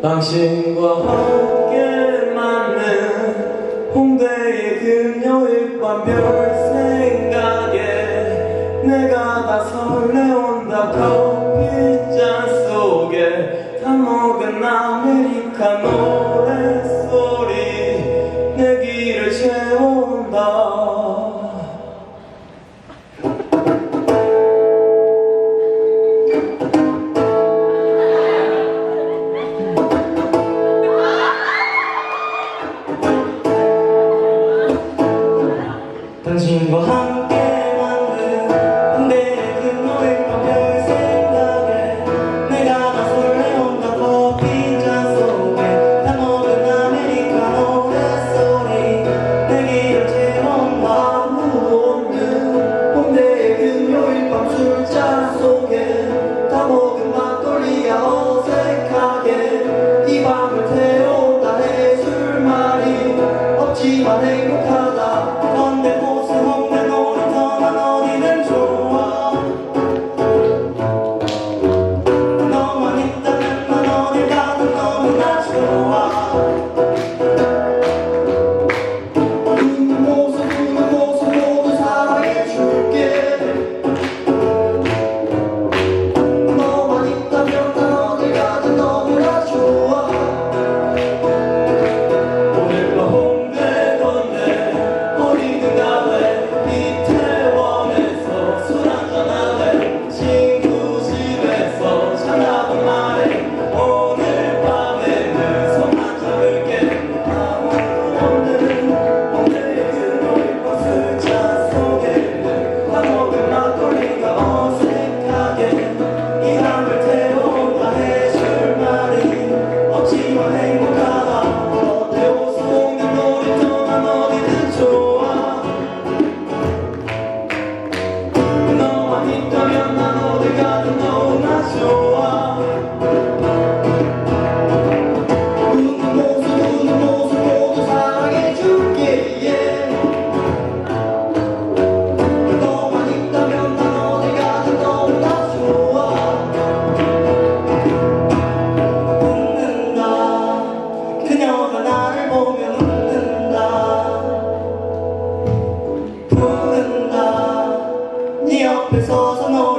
당신과 함께 맞는 홍대의 금요일 밤 별 생각에 내가 다 설레온다. 커피잔 속에 다 먹은 아메리카노. 당신과 함께 만든 내그 노래가 별 생각에 내가 마술을 해온다. 커피잔 속에 다 먹은 아메리카노 햇소리 내 길을 채운다 무없는 홍대의 그 금요일 밤 술잔 속에 다 먹은 막걸리가 어색하게 이 밤을 태운다. 해술말이 없지만 행복한 Oh. 부른다 네 옆에 서서 노래